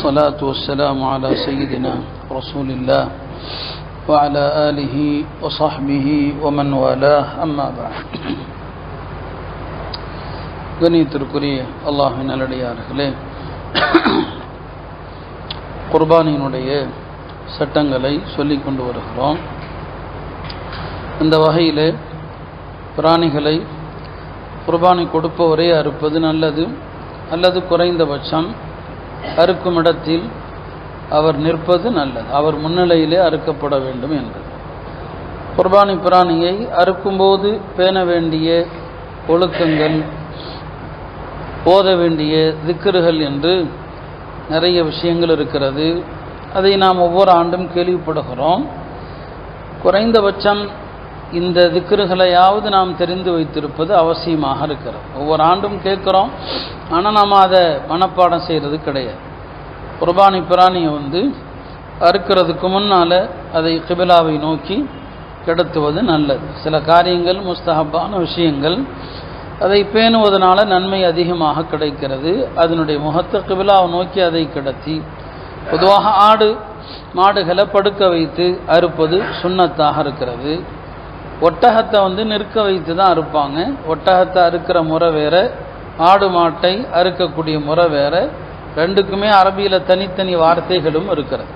والصلاة والسلام على سيدنا رسول الله وعلى آله وصحبه ومن والاه أما بعد கணியத்திற்குரிய அல்லாஹின் நல்லடியார்களே குர்பானியினுடைய சட்டங்களை சொல்லிக் கொண்டு வருகிறோம் இந்த வகையில் பிராணிகளை குர்பானி கொடுப்பவரே அறுப்பது நல்லது அல்லது குறைந்தபட்சம் அறுக்கும் இடத்தில் அவர் நிற்பது நல்லது. அவர் முன்னிலையிலே அறுக்கப்பட வேண்டும் என்பது குர்பானி பிராணியை அறுக்கும்போது பேண வேண்டிய ஒழுக்கங்கள் ஓத வேண்டிய திக்கர்கள் என்று நிறைய விஷயங்கள் இருக்கிறது. அதை நாம் ஒவ்வொரு ஆண்டும் கேள்விப்படுகிறோம். குறைந்தபட்சம் இந்த திக்கருகளையாவது நாம் தெரிந்து வைத்திருப்பது அவசியமாக இருக்கிறது. ஒவ்வொரு ஆண்டும் கேட்குறோம் ஆனால் நாம் அதை மனப்பாடம் செய்கிறது கிடையாது. குர்பானி பிராணியை வந்து அறுக்கிறதுக்கு முன்னால் அதை கிபிலாவை நோக்கி கிடத்துவது நல்லது. சில காரியங்கள் முஸ்தகப்பான விஷயங்கள் அதை பேணுவதனால நன்மை அதிகமாக கிடைக்கிறது. அதனுடைய முகத்தை கிபிலாவை நோக்கி அதை கிடத்தி பொதுவாக ஆடு மாடுகளை படுக்க வைத்து அறுப்பது சுண்ணத்தாக இருக்கிறது. ஒட்டகத்தை வந்து நிற்க வைத்து தான் அறுப்பாங்க ஒட்டகத்தை அறுக்கிற முறை வேற ஆடு மாட்டை அறுக்கக்கூடிய முறை வேற. ரெண்டுக்குமே அரபியில் தனித்தனி வார்த்தைகளும் இருக்கிறது.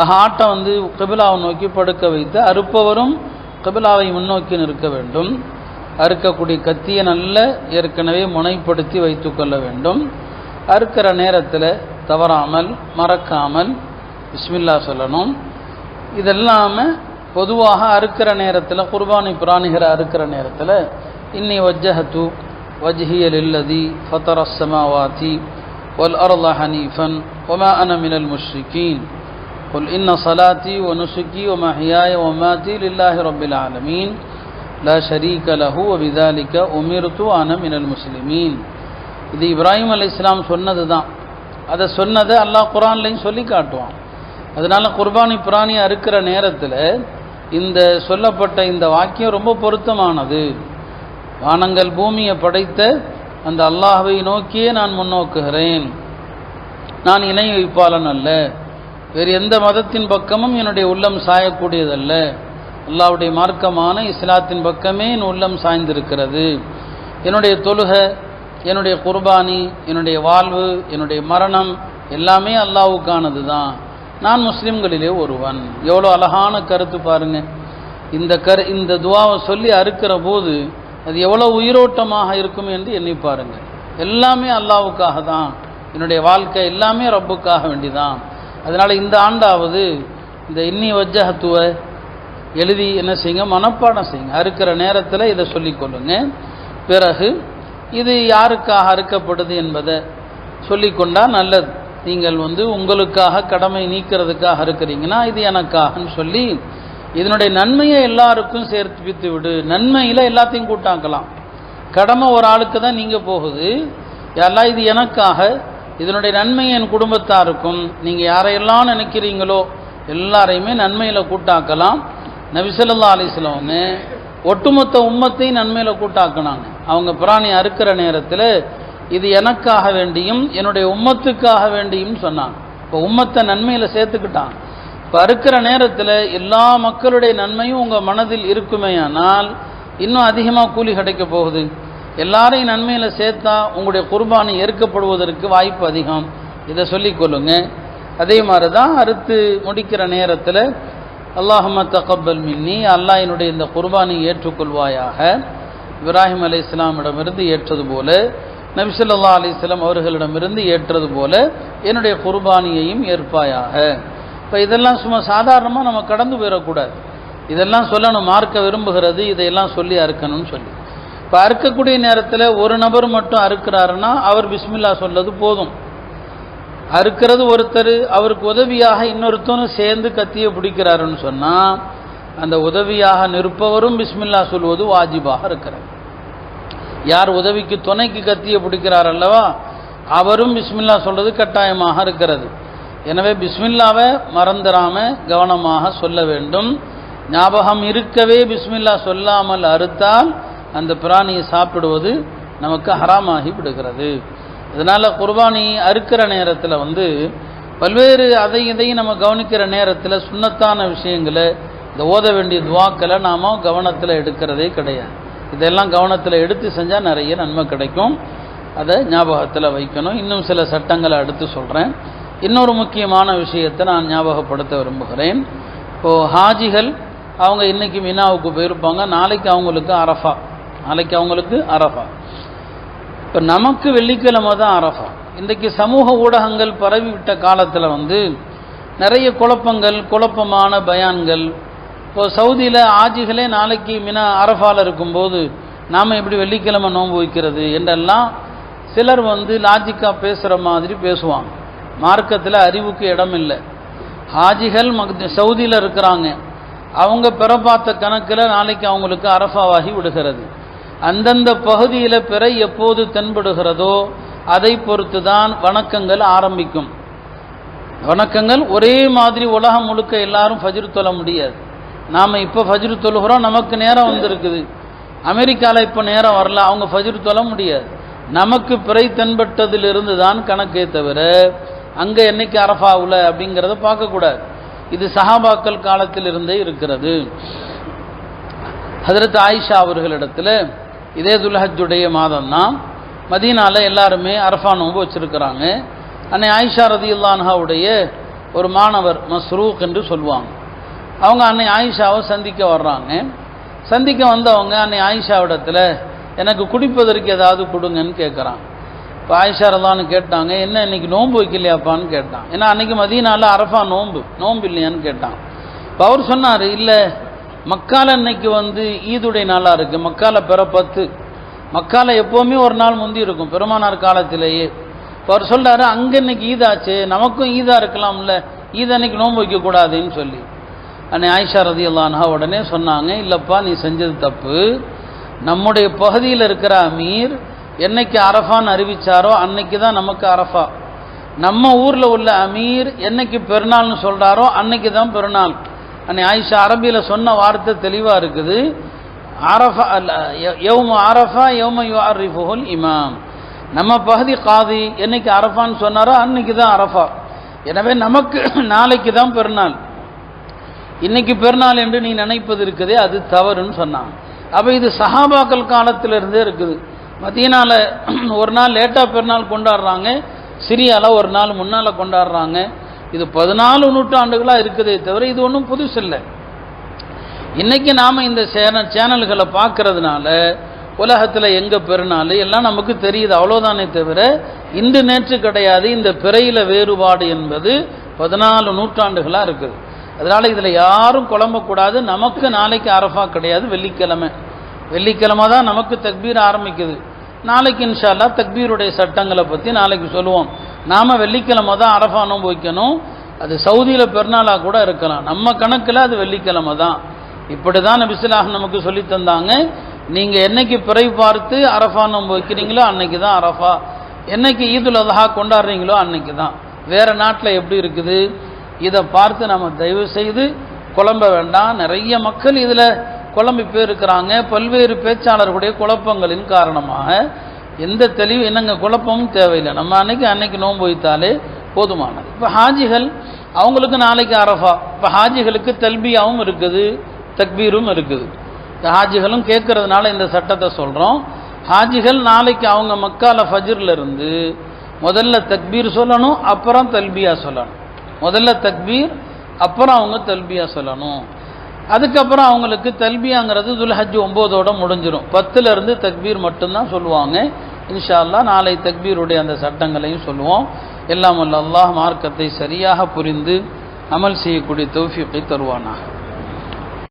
ஆக ஆட்டை வந்து கபிலாவை நோக்கி படுக்க வைத்து அறுப்பவரும் கபிலாவை முன்னோக்கி நிற்க வேண்டும். அறுக்கக்கூடிய கத்தியை நல்ல ஏற்கனவே முனைப்படுத்தி வைத்து கொள்ள வேண்டும். அறுக்கிற நேரத்தில் தவறாமல் மறக்காமல் பிஸ்மில்லா சொல்லணும். இதெல்லாமல் பொதுவாக அறுக்கிற நேரத்தில் குர்பானி பிராணிகளை அறுக்கிற நேரத்தில் இன்னி வஜ்ஜஹத்து வஜ்ஹியல் இல்லதி ஃபத்தர் அஸ்ஸமாவாத்தி வல் அர்ல ஹனீஃபன் ஒமா அன மினல் முஷ்ரிகீன் قل إن صلاتي ونسكي ومحياي وماتي لله رب العالمين لا شريك له وبذلك أمرت أنا من المسلمين இது இப்ராஹிம் அலி இஸ்லாம் சொன்னது தான் அதை சொன்னதை அல்லாஹ் குரான்லையும் சொல்லி காட்டுவான் அதனால குர்பானி பிராணி அறுக்கிற நேரத்தில் இந்த சொல்லப்பட்ட இந்த வாக்கியம் ரொம்ப பொருத்தமானது. வானங்கள் பூமியை படைத்த அந்த அல்லாஹவை நோக்கியே நான் முன்னோக்குகிறேன். நான் இணை வைப்பாளன் அல்ல. வேறு எந்த மதத்தின் பக்கமும் என்னுடைய உள்ளம் சாயக்கூடியதல்ல. அல்லாவுடைய மார்க்கமான இஸ்லாத்தின் பக்கமே என் உள்ளம் சாய்ந்திருக்கிறது. என்னுடைய தொழுகை என்னுடைய குர்பானி என்னுடைய வாழ்வு என்னுடைய மரணம் எல்லாமே அல்லாவுக்கானது தான் நான் முஸ்லிம்களிலே ஒருவன். எவ்வளோ அழகான கருத்து பாருங்கள் இந்த கரு இந்த துவாவை சொல்லி அறுக்கிற போது அது எவ்வளோ உயிரோட்டமாக இருக்கும் என்று எண்ணி பாருங்கள். எல்லாமே அல்லாவுக்காக தான். என்னுடைய வாழ்க்கை எல்லாமே ரப்புக்காக வேண்டிதான். அதனால் இந்த ஆண்டாவது இந்த இன்னி வஜ்ஜகத்துவ எழுதி என்ன செய்யுங்க? மனப்பாடம் செய்யுங்க. அறுக்கிற நேரத்தில் இதை சொல்லிக்கொள்ளுங்க பிறகு இது யாருக்காக அறுக்கப்படுது என்பதை சொல்லிக்கொண்டால் நல்லது. நீங்கள் வந்து உங்களுக்காக கடமை நீக்கிறதுக்காக இருக்கிறீங்கன்னா இது எனக்காகன்னு சொல்லி இதனுடைய நன்மையை எல்லாருக்கும் சேர்த்து விடு. நன்மையில் எல்லாத்தையும் கூட்டாக்கலாம். கடமை ஒரு ஆளுக்கு தான் நீங்கள் போகுது. எல்லாம் இது எனக்காக. இதனுடைய நன்மை என் குடும்பத்தாருக்கும். நீங்கள் யாரையெல்லாம் நினைக்கிறீங்களோ எல்லாரையுமே நன்மையில் கூட்டாக்கலாம். நபிசல்லா அலிஸ்லவங்க ஒட்டுமொத்த உம்மத்தையும் நன்மையில் கூட்டாக்கினாங்க. அவங்க பிராணி அறுக்கிற நேரத்தில் இது எனக்காக வேண்டியும் என்னுடைய உம்மத்துக்காக வேண்டியும் சொன்னான். இப்போ உம்மத்தை நன்மையில் சேர்த்துக்கிட்டான். இப்போ அறுக்கிற நேரத்தில் எல்லா மக்களுடைய நன்மையும் உங்கள் மனதில் இருக்குமேயானால் இன்னும் அதிகமாக கூலி கிடைக்க போகுது. எல்லாரையும் நன்மையில் சேர்த்தா உங்களுடைய குர்பானி ஏற்கப்படுவதற்கு வாய்ப்பு அதிகம். இதை சொல்லிக்கொள்ளுங்க அதே மாதிரி தான் அறுத்து முடிக்கிற நேரத்தில் அல்லாஹம தகப்பல் மின்னி அல்லாஹ் என்னுடைய இந்த குர்பானை ஏற்றுக்கொள்வாயாக. இப்ராஹிம் அலி இஸ்லாமிடமிருந்து ஏற்றது போல நபிசல்லா அலிஸ்லாம் அவர்களிடமிருந்து ஏற்றது போல என்னுடைய குர்பானியையும் ஏற்பாயாக. இப்போ இதெல்லாம் சும்மா சாதாரணமாக நம்ம கடந்து போயிடக்கூடாது. இதெல்லாம் சொல்லணும் மார்க்க விரும்புகிறது இதையெல்லாம் சொல்லி அறுக்கணும்னு சொல்லி. இப்போ அறுக்கக்கூடிய நேரத்தில் ஒரு நபர் மட்டும் அறுக்கிறாருன்னா அவர் பிஸ்மில்லா சொல்லது போதும். அறுக்கிறது ஒருத்தர் அவருக்கு உதவியாக இன்னொருத்தரும் சேர்ந்து கத்தியை பிடிக்கிறாருன்னு சொன்னால் அந்த உதவியாக நிற்பவரும் பிஸ்மில்லா சொல்வது வாஜிபாக இருக்கிறார் யார் உதவிக்கு துணைக்கு கத்தியை பிடிக்கிறார் அல்லவா அவரும் பிஸ்மில்லா சொல்வது கட்டாயமாக இருக்கிறது. எனவே பிஸ்மில்லாவை மறந்துடாம கவனமாக சொல்ல வேண்டும். ஞாபகம் இருக்கவே பிஸ்மில்லா சொல்லாமல் அறுத்தால் அந்த பிராணியை சாப்பிடுவது நமக்கு ஹராமாகி விடுகிறது. இதனால் குர்பானி அறுக்கிற நேரத்தில் வந்து பல்வேறு அதை இதையும் நம்ம கவனிக்கிற நேரத்தில் சுண்ணத்தான விஷயங்களை இந்த ஓத வேண்டிய துவாக்களை நாம் கவனத்தில் எடுக்கிறதே கிடையாது. இதெல்லாம் கவனத்தில் எடுத்து செஞ்சால் நிறைய நன்மை கிடைக்கும். அதை ஞாபகத்தில் வைக்கணும். இன்னும் சில சட்டங்களை அடுத்து சொல்கிறேன் இன்னொரு முக்கியமான விஷயத்தை நான் ஞாபகப்படுத்த விரும்புகிறேன். இப்போது ஹாஜிகள் அவங்க இன்றைக்கி மினாவுக்கு போயிருப்பாங்க. நாளைக்கு அவங்களுக்கு அரஃபா. நாளைக்கு அவங்களுக்கு அரஃபா. இப்போ நமக்கு வெள்ளிக்கிழமை தான் அரஃபா. இன்றைக்கு சமூக ஊடகங்கள் பரவிவிட்ட காலத்தில் வந்து நிறைய குழப்பங்கள் குழப்பமான பயான்கள் இப்போ சவுதியில் ஆஜிகளே நாளைக்கு மினா அரஃபாவில் இருக்கும்போது நாம் எப்படி வெள்ளிக்கிழமை நோன்பு வைக்கிறது என்றெல்லாம் சிலர் வந்து லாஜிக்காக பேசுகிற மாதிரி பேசுவாங்க. மார்க்கத்தில் அறிவுக்கு இடம் இல்லை. ஹாஜிகள் மக் சவுதியில் இருக்கிறாங்க. அவங்க பிறப்பாத்த கணக்கில் நாளைக்கு அவங்களுக்கு அரஃபாவாகி விடுகிறது. அந்தந்த பகுதியில் பிற எப்போது தென்படுகிறதோ அதை பொறுத்து தான் வணக்கங்கள் ஆரம்பிக்கும். வணக்கங்கள் ஒரே மாதிரி உலகம் முழுக்க எல்லாரும் பஜிர் தொழ முடியாது. நாம் இப்போ ஃபஜ்ரு தொழுகிறோம் நமக்கு நேரம் வந்திருக்குது. அமெரிக்காவில் இப்போ நேரம் வரல அவங்க ஃபஜ்ர் தொழ முடியாது. நமக்கு பிறை தென்பட்டதிலிருந்து தான் கணக்கே தவிர அங்கே என்னைக்கு அரஃபாவில் அப்படிங்கிறத பார்க்கக்கூடாது. இது சஹாபாக்கள் காலத்திலிருந்தே இருக்கிறது. ஹதரத் ஆயிஷா அவர்களிடத்தில் இதே துல்ஹஜுடைய மாதம் தான் மதீனால எல்லாருமே அரஃபா நோம்பு வச்சிருக்கிறாங்க. அன்னை ஆயிஷா ரதி ரதியுல்லான்ஹாவுடைய ஒரு மாணவர் மஸ்ரூக் என்று சொல்லுவாங்க. அவங்க அன்னை ஆயிஷாவை சந்திக்க வர்றாங்க. சந்திக்க வந்தவங்க அன்னை ஆயிஷாவிடத்தில் எனக்கு குடிப்பதற்கு ஏதாவது கொடுங்கன்னு கேட்குறான் இப்போ ஆயிஷா ரல்லான்னு கேட்டாங்க என்ன இன்னைக்கு நோன்பு வைக்கலையாப்பான்னு கேட்டான். ஏன்னா அன்னைக்கு மதியனால அரஃபா நோன்பு நோன்பு இல்லையான்னு கேட்டான். இப்போ அவர் சொன்னார் இல்லை மக்கால இன்னைக்கு வந்து ஈதுடைய நாளாக இருக்குது மக்கால பிற பத்து. மக்கால எப்போவுமே ஒரு நாள் முந்தி இருக்கும் பெருமானார் காலத்திலேயே. இப்போ அவர் சொல்கிறாரு அங்கே இன்னைக்கு ஈதாச்சு நமக்கும் ஈதா இருக்கலாம்ல ஈத் அன்னைக்கு நோன்பு வைக்கக்கூடாதுன்னு சொல்லி. அன்னை ஆயிஷா ரதி அல்லான்ஹா உடனே சொன்னாங்க இல்லைப்பா நீ செஞ்சது தப்பு. நம்முடைய பகுதியில் இருக்கிற அமீர் என்னைக்கு அரஃபான்னு அறிவிச்சாரோ அன்னைக்கு தான் நமக்கு அரஃபா. நம்ம ஊரில் உள்ள அமீர் என்னைக்கு பெருநாள்னு சொல்கிறாரோ அன்னைக்கு தான் பெருநாள். அன்னை ஆயிஷா அரபியில் சொன்ன வார்த்தை தெளிவாக இருக்குது. அரஃபா யௌம அரஃபா யௌம யுஆரிஃபுல் இமாம். நம்ம பகுதி காதி என்னைக்கு அரஃபான்னு சொன்னாரோ அன்னைக்கு தான் அரஃபா. எனவே நமக்கு நாளைக்கு தான் பெருநாள். இன்னைக்கு பெருநாள் என்று நீ நினைப்பது இருக்குதே அது தவறுன்னு சொன்னாங்க. அப்போ இது சஹாபாக்கள் காலத்திலிருந்தே இருக்குது. மதியனால் ஒரு நாள் லேட்டாக பெருநாள் கொண்டாடுறாங்க சிரியால ஒரு நாள் முன்னால் கொண்டாடுறாங்க. இது பதினாலு நூற்றாண்டுகளாக இருக்குதே தவிர இது ஒன்றும் புதுசு இல்லை. இன்னைக்கு நாம் இந்த சேனல் சேனல்களை பார்க்கறதுனால உலகத்தில் எங்கே பெருநாள் எல்லாம் நமக்கு தெரியுது அவ்வளோதானே தவிர இன்று நேற்று கிடையாது இந்த பிறையில் வேறுபாடு என்பது பதினாலு நூற்றாண்டுகளாக இருக்குது. அதனால் இதில் யாரும் குழம்பக்கூடாது நமக்கு நாளைக்கு அரஃபா கிடையாது. வெள்ளிக்கிழமை. வெள்ளிக்கிழமை தான் நமக்கு தக்பீர் ஆரம்பிக்குது. நாளைக்கு இன்ஷால்லா தக்பீருடைய சட்டங்களை பற்றி நாளைக்கு சொல்லுவோம். நாம் வெள்ளிக்கிழமை தான் அரஃபா அனுபவிக்கணும் வைக்கணும். அது சவுதியில் பெருநாளாக கூட இருக்கலாம். நம்ம கணக்கில் அது வெள்ளிக்கிழமை தான். இப்படி தான் நபிசுலாக நமக்கு சொல்லி தந்தாங்க. நீங்கள் என்னைக்கு பிறை பார்த்து அரஃபா வைக்கிறீங்களோ அன்னைக்கு தான் அரஃபா என்னைக்கு ஈதுல் அதஹா கொண்டாடுறீங்களோ அன்னைக்கு தான். வேறு நாட்டில் எப்படி இருக்குது? இதை பார்த்து நம்ம தயவு செய்து குழம்ப வேண்டாம். நிறைய மக்கள் இதில் குழம்பி போயிருக்கிறாங்க. பல்வேறு பேச்சாளர்களுடைய குழப்பங்களின் காரணமாக. எந்த தெளிவு என்னங்க குழப்பமும் தேவையில்லை. நம்ம அன்னைக்கு அன்னைக்கு நோன்பு வைத்தாலே போதுமானது. இப்போ ஹாஜிகள் அவங்களுக்கு நாளைக்கு அரஃபா. இப்போ ஹாஜிகளுக்கு தல்பியாவும் இருக்குது தக்பீரும் இருக்குது. ஹாஜிகளும் கேட்கறதுனால இந்த சட்டத்தை சொல்கிறோம் ஹாஜிகள் நாளைக்கு அவங்க மக்கால ஃபஜ்ரில் இருந்து முதல்ல தக்பீர் சொல்லணும் அப்புறம் தல்பியா சொல்லணும். முதல்ல தக்பீர் அப்புறம் அவங்க தல்பியா சொல்லணும். அதுக்கப்புறம் அவங்களுக்கு தல்பியாங்கிறது துல்ஹஜ் ஒம்போதோட முடிஞ்சிடும் பத்துலேருந்து தக்பீர் மட்டும்தான் சொல்லுவாங்க. இன்ஷா அல்லாஹ் நாளை தக்பீருடைய அந்த சட்டங்களையும் சொல்லுவோம். எல்லாம் அல்லாஹ் மார்க்கத்தை சரியாக புரிந்து அமல் செய்யக்கூடிய தௌஃபீக்கை தருவானாக.